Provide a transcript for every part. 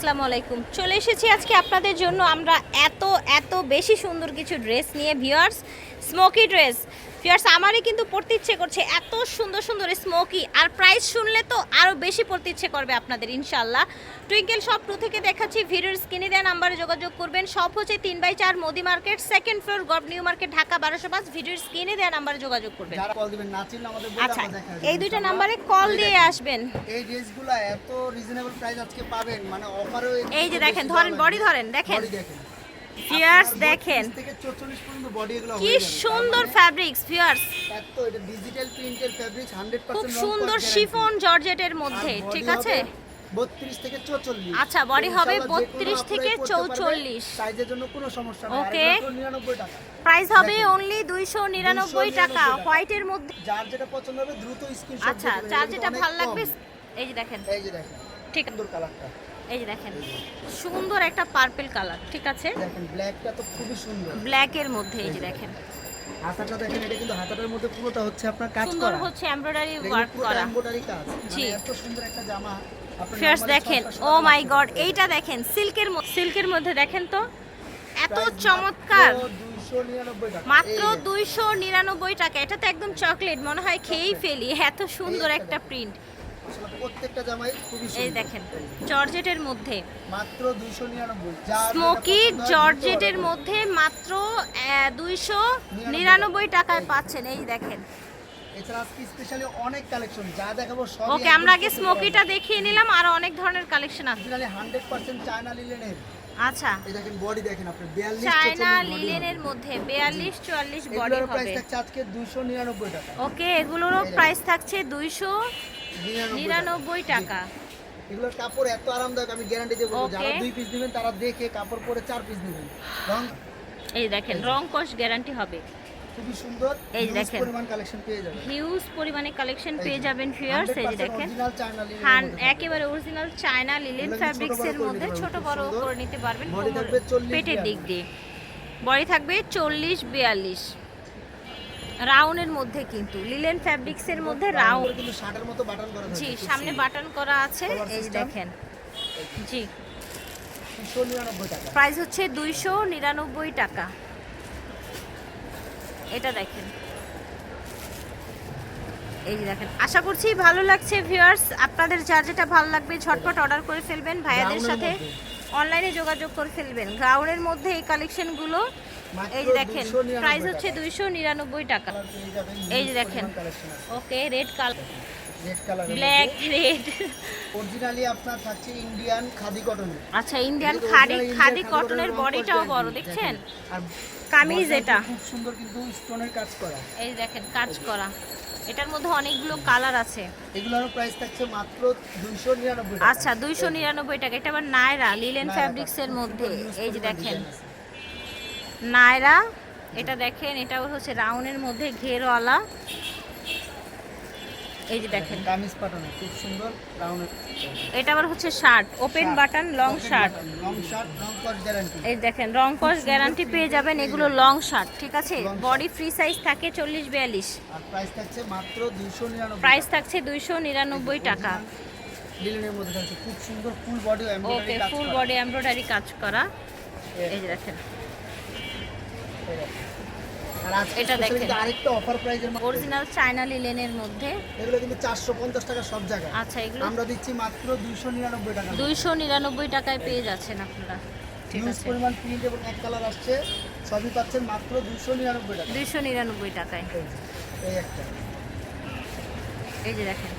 আসসালামু আলাইকুম। চলে এসেছি আজকে আপনাদের জন্য। আমরা এত এত বেশি সুন্দর কিছু ড্রেস নিয়ে ভিউয়ার্স স্মোকি ড্রেস। ফিয়ার্স আমারই কিন্তু পড়তে ইচ্ছে করছে এত সুন্দর সুন্দর স্মোকি আর প্রাইস শুনলে তো আরও বেশি পড়তে ইচ্ছে করবে আপনাদের ইনশাল্লাহ টুইঙ্কেল শপ টু থেকে দেখাচ্ছি ভিডিওর স্ক্রিনে দেওয়া নাম্বারে যোগাযোগ করবেন। শপ হচ্ছে তিন বাই চার মোদি মার্কেট সেকেন্ড ফ্লোর গভ নিউ মার্কেট ঢাকা বারোশো পাঁচ। ভিডিওর স্ক্রিনে দেওয়া নাম্বারে যোগাযোগ করবেন। আচ্ছা এই দুইটা নাম্বারে কল দিয়ে আসবেন। এই ড্রেসগুলো এত রিজনেবল প্রাইস আজকে পাবেন মানে অফারও এই যে দেখেন ধরেন বডি ধরেন দেখেন। ভিউয়ার্স দেখেন। 32 থেকে 44 পর্যন্ত বডি এগুলো কি সুন্দর ফ্যাব্রিক্স ভিউয়ার্স মানে 100% খুব সুন্দর শিফন জর্জেটের মধ্যে ঠিক আছে? হবে 32 থেকে 44 আচ্ছা, body হবে ইনশাআল্লাহ 32 থেকে আপুরাই পরতে 44 সাইজের জন্য কোনো সমস্যা নেই। Okay. আর এগুলো তো 99 টাকা। প্রাইস হবে অনলি দুইশো নিরানব্বই 299 টাকা। টাকা। হোয়াইটের মধ্যে যার যেটা পছন্দ হবে দ্রুত স্ক্রিনশট আচ্ছা যার যেটা ভালো লাগবে এই যে দেখেন। এই যে দেখেন ঠিক সুন্দর কালারটা এই যে দেখেন সুন্দর একটা পার্পল কালার ঠিক আছে? দেখেন ব্ল্যাকটা তো খুবই সুন্দর। ব্ল্যাকের মধ্যে এই যে দেখেন। হাতাটা দেখেন এটা কিন্তু হাতাটার মধ্যে পুরোটা হচ্ছে আপনার কাজ সুন্দর হচ্ছে এমব্রয়ডারি ওয়ার্ক করা। এমব্রয়ডারি কাজ। জি। মানে এত সুন্দর একটা জামা ফিয়ার্স দেখেন ও মাই গড এইটা দেখেন সিল্কের সিল্কের মধ্যে দেখেন তো এত চমৎকার। মাত্র 299 টাকা। মাত্র এই যে, দুইশো নিরানব্বই টাকা এটা তো একদম চকলেট মনে হয় খেয়েই ফেলি এত সুন্দর একটা প্রিন্ট প্রত্যেকটা জামাই খুবই এই দেখেন জর্জেটের মধ্যে। মাত্র 299 যার স্মোকি যেটা পছন্দ হয় দ্রুত জর্জেটের মধ্যে মাত্র দুইশো নিরানব্বই টাকায় পাচ্ছেন এই দেখেন। এছাড়া আজকে স্পেশালি অনেক কালেকশন যা দেখাবো সব ওকে আমরা আগে স্মোকিটা দেখিয়ে নিলাম আর অনেক ধরনের কালেকশন আছে। অরিজিনালি 100% চায়না লিলেনের আচ্ছা। এই দেখেন বডি দেখেন আপনি 42 চায়না 44 লিলেনের মধ্যে বিয়াল্লিশ চুয়াল্লিশ বডি এগুলোর প্রাইস হবে। থাকছে আজকে 299 টাকা। ওকে এগুলোরও প্রাইস থাকছে দুইশো 99 নিরানব্বই টাকা। এগুলোর কাপড় এত আরামদায়ক আমি গ্যারান্টি. যারা দুই পিস নেবেন তারা দেখে কাপড় পরে চার পিস নেবেন। রং এই দেখেন রং গ্যারান্টি হবে। খুবই সুন্দর এই দেখেন। পরিমাণ কালেকশন পেয়ে যাবেন। হিউজ পরিমাণে কালেকশন পেয়ে যাবেন ফিয়ার্স এই দেখেন। হান একেবারে অরিজিনাল চায়না লিলেন ফ্যাব্রিক্স এর বড় মধ্যে ছোট বড় করে নিতে পারবেন Body কোমর- থাকবে 40 পেটের দিক দিয়ে। বডি থাকবে চল্লিশ বিয়াল্লিশ। রাউন্ডের মধ্যে কিন্তু লিলেন ফ্যাব্রিক্স এর মধ্যে রাউন্ড কিন্তু শার্টের মতো বাটন করা জি সামনে বাটন করা আছে এই দেখেন। জি। প্রাইস হচ্ছে দুইশো নিরানব্বই টাকা। এটা দেখেন। এই যে দেখেন আশা করছি ভালো লাগছে ভিউয়ার্স আপনাদের যার যেটা ভালো লাগবে ঝটপট অর্ডার করে ফেলবেন। ভাইয়াদের সাথে অনলাইনে যোগাযোগ করে ফেলবেন। গ্রাউন্ডের মধ্যে এই কালেকশনগুলো এই যে দেখেন 299 প্রাইস হচ্ছে। দুইশো নিরানব্বই টাকা। এই যে দেখেন। Okay red colour red colour black red originally আপনার থাকছে ইন্ডিয়ান খাদি কটনের আচ্ছা ইন্ডিয়ান খাদি খাদি কটনের বডিটাও বড় দেখছেন? আর কামিজ এটা। খুব সুন্দর কিন্তু স্টোনের কাজ করা। এই দেখেন কাজ করা। এটার মধ্যে অনেকগুলো কালার আছে। এগুলোর প্রাইস থাকছে মাত্র 299 টাকা। আচ্ছা দুইশো নিরানব্বই টাকা। এটা আবার নায়রা লিলেন নায়রা ফ্যাব্রিক্স এর মধ্যে। এই যে দেখেন। নায়রা এটা দেখেন এটাও হচ্ছে রাউন্ডের মধ্যে ঘেরওয়ালা। এই যে দেখেন। কামিজ পাঠানো খুব সুন্দর রাউন্ড এটা আবার হচ্ছে shirt open button long shirt long shirt long কট গ্যারান্টি এই দেখেন রং কস গ্যারান্টি পেয়ে যাবেন এগুলো লং শার্ট ঠিক আছে? বডি ফ্রি সাইজ থাকে চল্লিশ বিয়াল্লিশ। আর প্রাইস থাকছে মাত্র 299 প্রাইস থাকছে দুইশো নিরানব্বই টাকা। লিলেনের মধ্যে থাকছে খুব সুন্দর ফুল বডি ওকে এমব্রয়ডারি কাজ ফুল করা। বডি এমব্রয়ডারি কাজ করা। এই- এই যে দেখেন এই দেখেন। আর আজকে এটা দেখেন। আরেকটা অফার প্রাইজের অরিজিনাল চায়না লিলেনের মধ্যে। এগুলো কিন্তু 450 টাকা সব জায়গায়। আচ্ছা এগুলো আমরা দিচ্ছি মাত্র 299 টাকা। দুইশো নিরানব্বই টাকায় পেয়ে যাচ্ছেন আপনারা। ঠিক আছে। পরিমাণ প্রিন্ট এবং এক কালার আসছে। সবই পাচ্ছেন মাত্র 299 টাকা। দুইশো নিরানব্বই টাকায়। এই যে, এই একটা। এই যে দেখেন।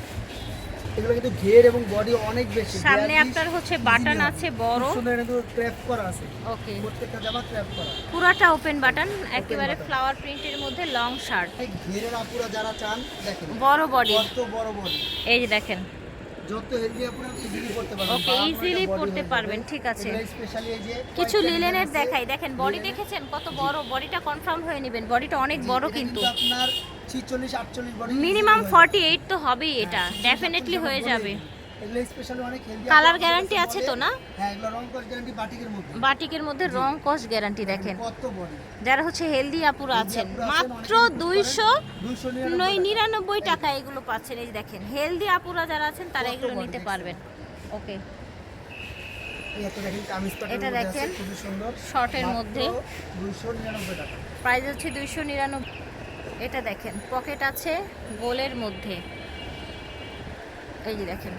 এগুলো কিন্তু ঘের এবং বডি অনেক বেশি। সামনে আপনার হচ্ছে বাটন আছে বড়। সুন্দর কিন্তু ক্র্যাপ করা আছে। ওকে প্রত্যেকটা জামা ক্র্যাপ করা। পুরাটা ওপেন বাটন একেবারে ফ্লাওয়ার প্রিন্টের মধ্যে লং শার্ট এই ঘেরের আপুরা যারা চান দেখেন। বড় বডি কত বড় বডি এই যে দেখেন। যত হেলদি আপুরা ইজিলি পড়তে পারবেন। ওকে ইজিলি পড়তে পারবেন ঠিক আছে। স্পেশালি এই যে কিছু লিলেনের দেখাই। দেখেন বডি দেখেছেন? কত বড়। বডিটা কনফার্ম হয়ে নেবেন। বডিটা অনেক বড় কিন্তু আপনার 46 48 বডি মিনিমাম ফর্টি এইট তো হবেই এটা। ডেফিনেটলি হয়ে যাবে। এগুলো স্পেশালি অনেক হেলদি কালার গ্যারান্টি আছে তো না? হ্যাঁ এগুলো রং কস গ্যারান্টি বাটিকের মধ্যে। বাটিকের মধ্যে রং কস গ্যারান্টি দেখেন। কত বডি যারা হচ্ছে হেলদি আপুরা আছেন মাত্র দুইশো নিরানব্বই টাকা। এগুলো পাচ্ছেন এই দেখেন। হেলদি আপুরা যারা আছেন তারা এগুলো নিতে পারবেন। ওকে এটা দেখেন, শর্টের মধ্যে। 299 টাকা। প্রাইস হচ্ছে দুইশো নিরানব্বই এটা দেখেন পকেট আছে গোলের মধ্যে। এই যে দেখেন।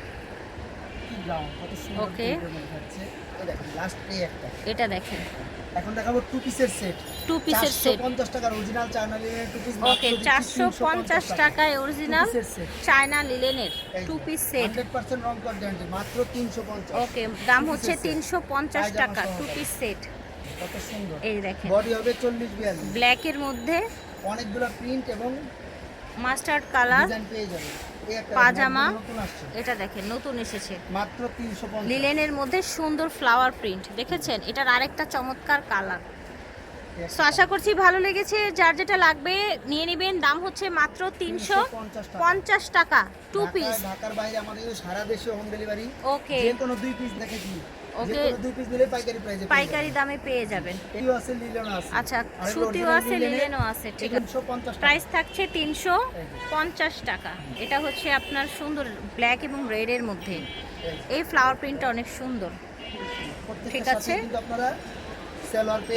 কি ব্রাউন কত সুন্দর Okay. প্রিন্টের মধ্যে আছে এই দেখেন লাস্ট এই একটা। এটা দেখেন। এখন দেখাবো টু পিসের সেট টু পিসের সেট 450 টাকার অরিজিনাল চায়না লিনের টু পিস ওকে চারশো পঞ্চাশ টাকায়। অরিজিনাল চায়না লিলেনের টু পিস সেট 100% রং কর গ্যারান্টি মাত্র 350 ওকে দাম হচ্ছে Two piece set। তিনশো পঞ্চাশ পায়জামা টাকা সহ টু পিস সেট কত সুন্দর। এই দেখেন। বডি হবে 40 42 ব্ল্যাকের মধ্যে অনেকগুলো প্রিন্ট এবং মাস্টার্ড কালার পেয়ে যাবেন পাজামা। এটা দেখেন নতুন এসেছে। মাত্র 350 লিলেনের মধ্যে সুন্দর ফ্লাওয়ার প্রিন্ট দেখেছেন? এটার আরেকটা চমৎকার কালার সো আশা করছি ভালো লেগেছে। যার যেটা লাগবে নিয়ে নেবেন। দাম হচ্ছে মাত্র তিনশো পঞ্চাশ টাকা। টু পিস ঢাকার বাইরে আমাদের সারা দেশে হোম ডেলিভারি ওকে যে কোনো দুই পিস দেখে দুই দিলে পাইকারি দামে পেয়ে যাবেন। আচ্ছা সুতিও আছে লিলেনও আছে ঠিক আছে। প্রাইস থাকছে তিনশো পঞ্চাশ টাকা। এটা হচ্ছে আপনার সুন্দর ব্ল্যাক এবং রেডের মধ্যে। এই ফ্লাওয়ার প্রিন্টটা অনেক সুন্দর। ঠিক আছে।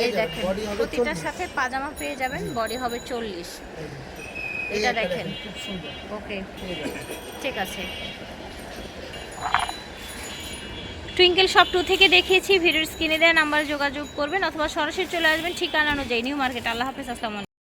এই দেখেন প্রতিটার সাথে পাজামা পেয়ে যাবেন বডি হবে চল্লিশ। এটা দেখেন। ওকে ঠিক আছে। টুইঙ্কেল শপ টু থেকে দেখিয়েছি ভিডিওর স্ক্রিনে দেওয়া নাম্বারে যোগাযোগ করবেন অথবা সরাসরি চলে আসবেন ঠিকানা অনুযায়ী। নিউ মার্কেট আল্লাহ হাফেজ, আসসালামু